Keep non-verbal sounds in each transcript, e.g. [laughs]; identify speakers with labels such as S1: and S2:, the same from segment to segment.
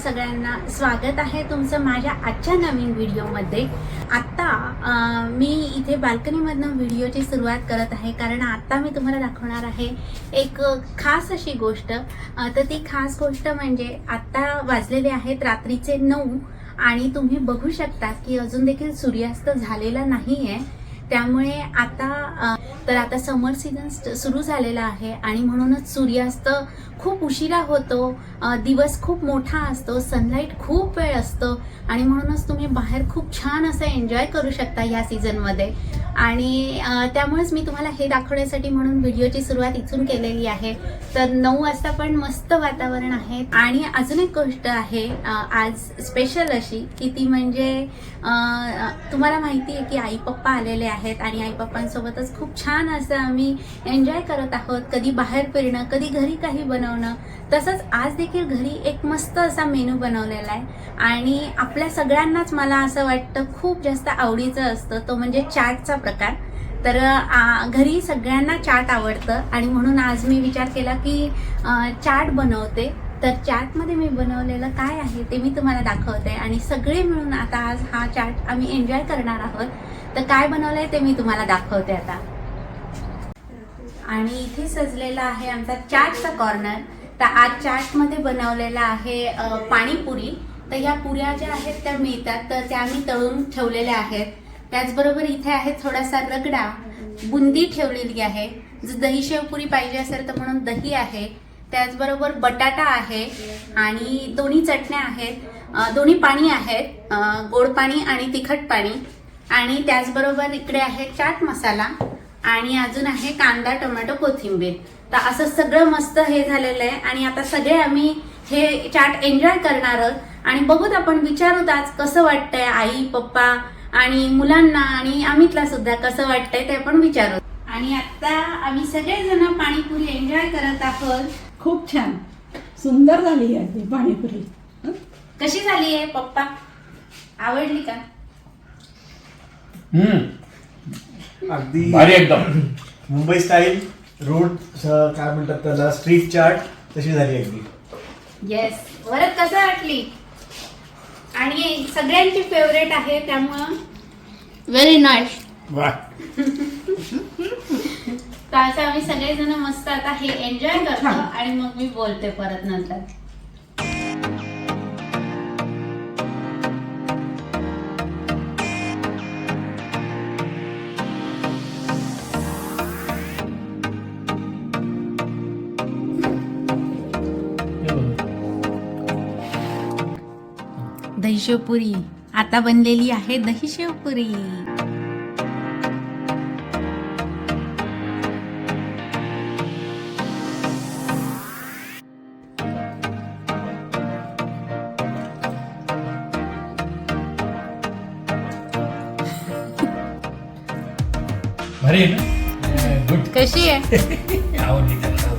S1: सगळ्यांना स्वागत आहे तुमचं माझ्या आजच्या नवीन व्हिडिओमध्ये. आत्ता मी इथे बाल्कनीमधनं व्हिडिओची सुरुवात करत आहे कारण आत्ता मी तुम्हाला दाखवणार आहे एक खास अशी गोष्ट. तर ती खास गोष्ट म्हणजे आत्ता वाजलेले आहेत रात्रीचे नऊ आणि तुम्ही बघू शकता की अजून देखील सूर्यास्त झालेला नाही आहे त्यामुळे आता तर आता समर सीझन सुरू झालेला आहे आणि म्हणूनच सूर्यास्त खूप उशिरा होतो दिवस खूप मोठा असतो सनलाईट खूप वेळ असतो आणि म्हणूनच तुम्ही बाहेर खूप छान असं एन्जॉय करू शकता या सीझनमध्ये आणि त्यामुळेच मी तुम्हाला हे दाखवण्यासाठी म्हणून व्हिडिओची सुरुवात इथून केलेली आहे. तर नऊ वाजता पण मस्त वातावरण आहे. आणि अजून एक गोष्ट आहे आज स्पेशल अशी की ती म्हणजे तुम्हाला माहिती आहे की आई पप्पा आलेले आहेत आणि आई पप्पांसोबतच खूप छान असं आम्ही एन्जॉय करत आहोत. कधी बाहेर फिरणं कधी घरी काही बनवणं तसंच आज देखील घरी एक मस्त असा मेनू बनवलेला आहे. आणि आपल्या सगळ्यांनाच मला असं वाटतं खूप जास्त आवडीचं असतं. तो म्हणजे चाटचा प्रकार. तर आ, घरी सगळ्यांना चाट आवडतं. आणि म्हणून आज मी विचार केला की चाट बनवते. तर चाटमध्ये मी बनवलेलं काय आहे ते मी तुम्हाला दाखवते. आणि सगळे मिळून आता आज हा चाट आम्ही एन्जॉय करणार आहोत. तर काय बनवलंय ते मी तुम्हाला दाखवते आता. आणि इथे सजलेला आहे आमचा चाटचा कॉर्नर तर आज चाटमध्ये बनवलेला आहे पाणीपुरी. तर ह्या पुऱ्या ज्या आहेत त्या मिळतात. तर त्या आम्ही तळून ठेवलेल्या आहेत. त्याचबरोबर इथे आहे थोडासा रगडा. बुंदी ठेवलेली आहे. जर दही शेवपुरी पाहिजे असेल तर म्हणून दही आहे. त्याचबरोबर बटाटा आहे आणि दोन्ही चटण्या आहेत. दोन्ही पाणी आहेत. गोड पाणी आणि तिखट पाणी. आणि त्याचबरोबर इकडे आहे चाट मसाला. आणि अजून आहे कांदा टोमॅटो कोथिंबीर. तर असं सगळं मस्त हे झालेलं आहे. आणि आता सगळे आम्ही हे चाट एन्जॉय करणार आहोत. आणि बघूत आपण विचारूत आज कसं वाटतंय आई पप्पा आणि मुलांना आणि अमितला सुद्धा कसं वाटतंय ते आपण विचारू आणि आता आम्ही सगळेजण पाणीपुरी एन्जॉय करत आहोत.
S2: खूप छान. सुंदर झाली आहे पाणीपुरी. हं?
S1: कशी झाली आहे पप्पा? आवडली का?
S3: हम्म.
S4: अगदी
S3: भारी एकदम.
S4: मुंबई स्टाईल रोड काय म्हणतात त्याला स्ट्रीट चाट तशी झाली अगदी.
S1: येस वरत कसं वाटली आणि सगळ्यांची फेवरेट आहे त्यामुळं व्हेरी नाईस
S3: वा.
S1: तर असं आम्ही सगळेजण मस्त आता हे एन्जॉय करतो आणि मग मी बोलते परत नंतर. शेवपुरी आता बनलेली आहे दही शेवपुरी कशी आहे? [laughs]
S3: आवडली त्याला.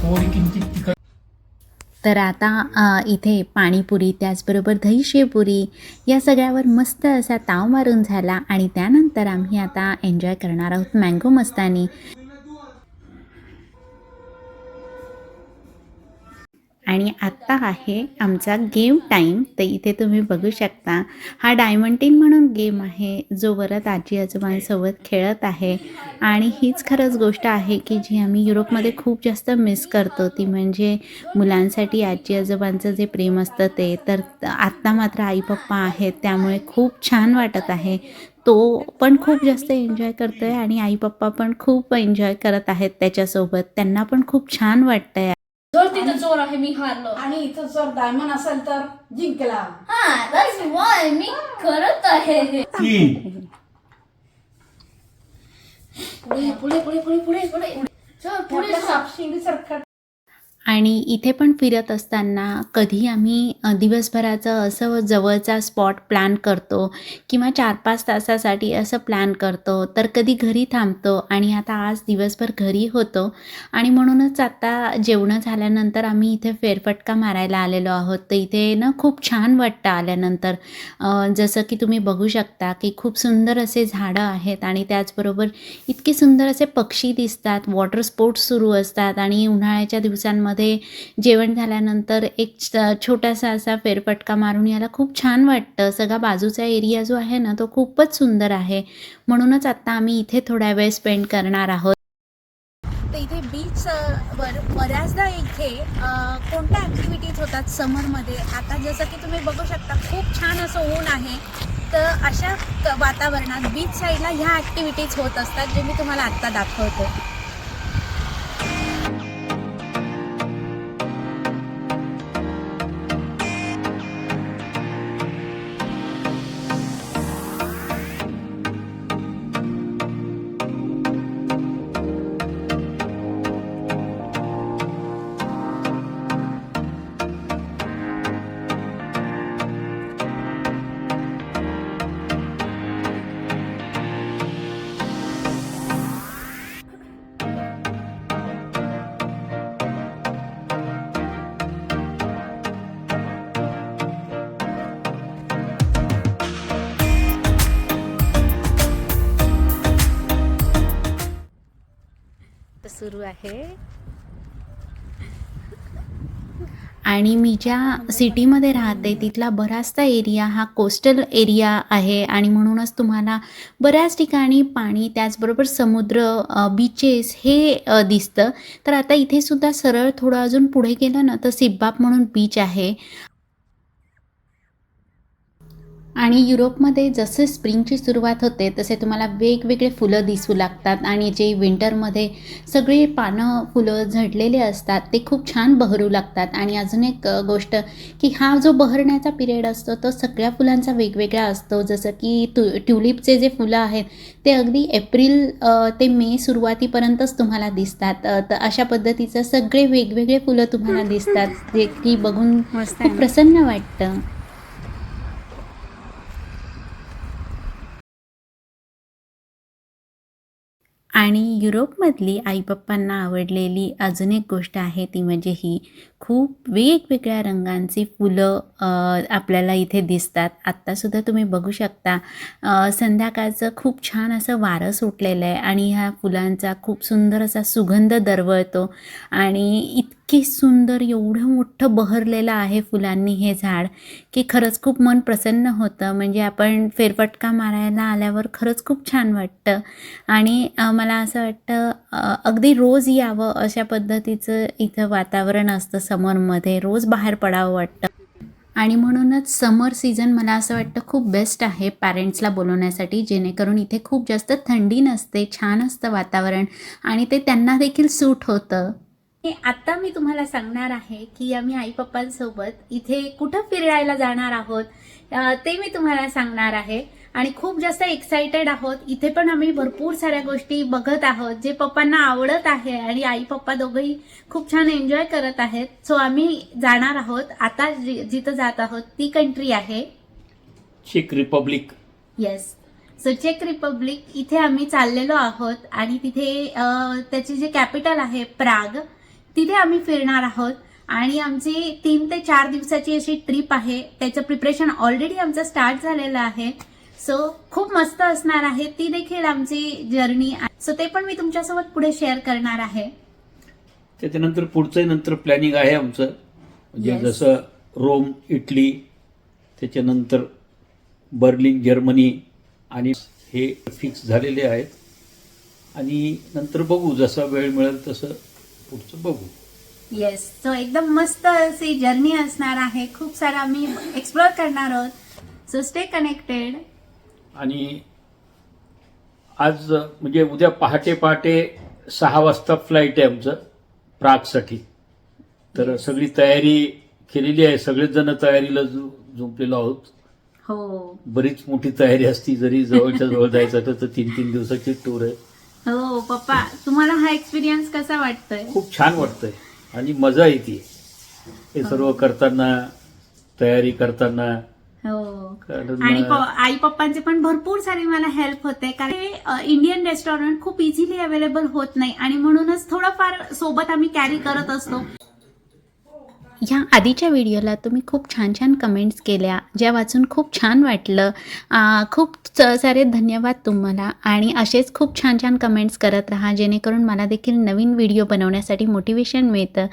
S3: थोडी किंचित तिखट
S1: तर आता इथे पाणीपुरी त्याचबरोबर दहीशेपुरी या सगळ्यावर मस्त असा ताव मारून झाला आणि त्यानंतर आम्ही आता एन्जॉय करणार आहोत मँगो मस्तानी. आणि आत्ता आहे आमचा गेम टाईम तर इथे तुम्ही बघू शकता हा डायमंटीन म्हणून गेम आहे जो वरत आजी आजोबांसोबत खेळत आहे. आणि हीच खरंच गोष्ट आहे की जी आम्ही युरोपमध्ये खूप जास्त मिस करतो ती म्हणजे मुलांसाठी आजी आजोबांचं जे प्रेम असतं ते. तर आत्ता मात्र आई पप्पा आहेत त्यामुळे खूप छान वाटत आहे. तो पण खूप जास्त एन्जॉय करतो आहे आणि आई पप्पा पण खूप एन्जॉय करत आहेत त्याच्यासोबत. त्यांना पण खूप छान वाटतं आहे
S5: जर तिथं चोर आहे मी हारलो.
S2: आणि इथं जर डायमंड असेल तर जिंकला.
S5: हा दॅट्स वाय मी करत आहे.
S3: तीन
S5: पुढे पुढे पुढे पुढे पुढे पुढे. चल पुढे चल.
S2: सापशिंगी सारखं
S1: आणि इथे पण फिरत असताना कधी आम्ही दिवसभराचं असं जवळचा स्पॉट प्लॅन करतो किंवा चार पाच तासासाठी असं प्लॅन करतो तर कधी घरी थांबतो आणि आता आज दिवसभर घरी होतो आणि म्हणूनच आता जेवणं झाल्यानंतर आम्ही इथे फेरफटका मारायला आलेलो आहोत. तर इथे ना खूप छान वाटतं आल्यानंतर. जसं की तुम्ही बघू शकता की खूप सुंदर असे झाडं आहेत आणि त्याचबरोबर इतके सुंदर असे पक्षी दिसतात वॉटर स्पोर्ट्स सुरू असतात आणि उन्हाळ्याच्या दिवसांमध्ये मध्ये जेवण झाल्यानंतर एक छोटासा असा फेरफटका मारून यायला खूप छान वाटतं. सगळा बाजूचा एरिया जो आहे ना तो खूपच सुंदर आहे. म्हणूनच आत्ता आम्ही इथे थोडा वेळ स्पेंड करणार आहोत. तर इथे बीच वर बऱ्याचदा इथे कोणत्या ॲक्टिव्हिटीज होतात समरमध्ये आता जसं की तुम्ही बघू शकता खूप छान असं ऊन आहे. तर अशा वातावरणात बीच साईडला ह्या ॲक्टिव्हिटीज होत असतात जे मी तुम्हाला आत्ता दाखवतो. सुरू आहे. आणि मी ज्या सिटीमध्ये राहते तिथला बराचसा एरिया हा कोस्टल एरिया आहे आणि म्हणूनच तुम्हाला बऱ्याच ठिकाणी पाणी त्याचबरोबर समुद्र बीचेस हे दिसतं. तर आता इथे सुद्धा सरळ थोडं अजून पुढे गेलं ना तर सिब्बाप म्हणून बीच आहे. आणि युरोपमध्ये जसं स्प्रिंगची सुरुवात होते तसे तुम्हाला वेगवेगळे फुलं दिसू लागतात आणि जे विंटरमध्ये सगळे पानं फुलं झडलेले असतात ते खूप छान बहरू लागतात. आणि अजून एक गोष्ट की हा जो बहरण्याचा पिरियड असतो तो सगळ्या फुलांचा वेगवेगळा असतो. जसं की टु ट्युलिपचे जे फुलं आहेत ते अगदी एप्रिल ते मे सुरुवातीपर्यंतच तुम्हाला दिसतात. तर अशा पद्धतीचं सगळे वेगवेगळे फुलं तुम्हाला दिसतात जे की बघून खूप प्रसन्न वाटतं. आणि युरोपमधली आईपप्पांना आवडलेली अजून एक गोष्ट आहे ती म्हणजे ही. खूप वेगवेगळ्या रंगांची फुलं आपल्याला इथे दिसतात. आत्तासुद्धा तुम्ही बघू शकता संध्याकाळचं खूप छान असं वारं सुटलेलं आहे आणि ह्या फुलांचा खूप सुंदर असा सुगंध दरवळतो. आणि इत इतकी सुंदर एवढं मोठं बहरलेलं आहे फुलांनी हे झाड की खरंच खूप मन प्रसन्न होतं. म्हणजे आपण फेरफटका मारायला आल्यावर खरंच खूप छान वाटतं. आणि मला असं वाटतं अगदी रोज यावं अशा पद्धतीचं इथं वातावरण असतं समरमध्ये. रोज बाहेर पडावं वाटतं. आणि म्हणूनच समर सीझन मला असं वाटतं खूप बेस्ट आहे पॅरेंट्सला बोलवण्यासाठी जेणेकरून इथे खूप जास्त थंडी नसते छान असतं वातावरण आणि ते त्यांना देखील सूट होतं. आता मी तुम्हाला सांगणार आहे की आम्ही आई पप्पांसोबत इथे कुठं फिरायला जाणार आहोत ते मी तुम्हाला सांगणार आहे. आणि खूप जास्त एक्साइटेड आहोत. इथे पण आम्ही भरपूर साऱ्या गोष्टी बघत आहोत जे पप्पांना आवडत आहे आणि आई पप्पा दोघंही खूप छान एन्जॉय करत आहेत. सो आम्ही जाणार आहोत. आता जिथं जात आहोत ती कंट्री आहे.
S3: Check Republic
S1: yes so check Republic इथे आम्ही चाललेलो आहोत. आणि तिथे त्याची जे कॅपिटल आहे प्राग तिथे आम्ही फिरणार आहोत. आणि आमची तीन ते चार दिवसाची अशी ट्रिप आहे. त्याचं प्रिपरेशन ऑलरेडी आमचं स्टार्ट झालेलं आहे. सो खूप मस्त असणार आहे. ती देखील आमची जर्नी सो ते पण मी तुमच्यासोबत पुढे शेअर करणार आहे.
S3: त्याच्यानंतर पुढचं नंतर प्लॅनिंग आहे आमचं. म्हणजे. जसं रोम इटली त्याच्यानंतर बर्लिन जर्मनी आणि हे फिक्स झालेले आहेत. आणि नंतर बघू जसा वेळ मिळेल तसं पुढचं बघू.
S1: येस सो एकदम मस्त अशी जर्नी असणार आहे. खूप सारं आम्ही एक्सप्लोअर करणार आहोत. सो स्टे कनेक्टेड
S3: आणि आज म्हणजे उद्या पहाटे पहाटे सहा वाजता फ्लाईट आहे आमचं प्रागसाठी. तर सगळी तयारी केलेली आहे. सगळेच जण तयारीला झुंपलेलो आहोत.
S1: हो.
S3: बरीच मोठी तयारी असती. जरी जवळच्या जवळ जायचं तर तीन तीन दिवसाची टूर आहे.
S1: हो पप्पा तुम्हाला हा एक्सपिरियन्स कसा वाटतोय?
S3: खूप छान वाटतंय. आणि मजा येते. हे सर्व करताना तयारी करताना.
S1: हो.
S3: कारण
S1: आणि प- आई पप्पांचे पण भरपूर सारी मला हेल्प होते. कारण हे, अ, इंडियन रेस्टॉरंट खूप इझिली अवेलेबल होत नाही. आणि म्हणूनच थोडंफार सोबत आम्ही कॅरी करत असतो. ह्या आधीच्या व्हिडिओला तुम्ही खूप छान छान कमेंट्स केल्या ज्या वाचून खूप छान वाटलं. खूप स- सारे धन्यवाद तुम्हाला आणि असेच खूप छान छान कमेंट्स करत राहा जेणेकरून मला देखील नवीन व्हिडिओ बनवण्यासाठी मोटिवेशन मिळतं.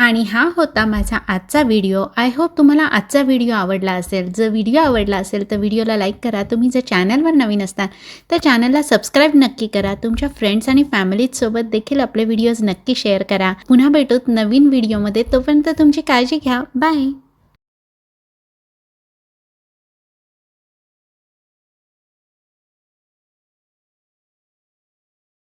S1: आणि हा होता माझा आजचा व्हिडिओ आय होप तुम्हाला आजचा व्हिडिओ आवडला असेल. जर व्हिडिओ आवडला असेल तर व्हिडिओला लाईक करा. तुम्ही जर चॅनलवर नवीन असता तर चॅनलला सबस्क्राईब नक्की करा. तुमच्या फ्रेंड्स आणि फॅमिलीजसोबत देखील आपले व्हिडिओज नक्की शेअर करा. पुन्हा भेटूत नवीन व्हिडिओमध्ये तोपर्यंत तुमची काळजी घ्या. बाय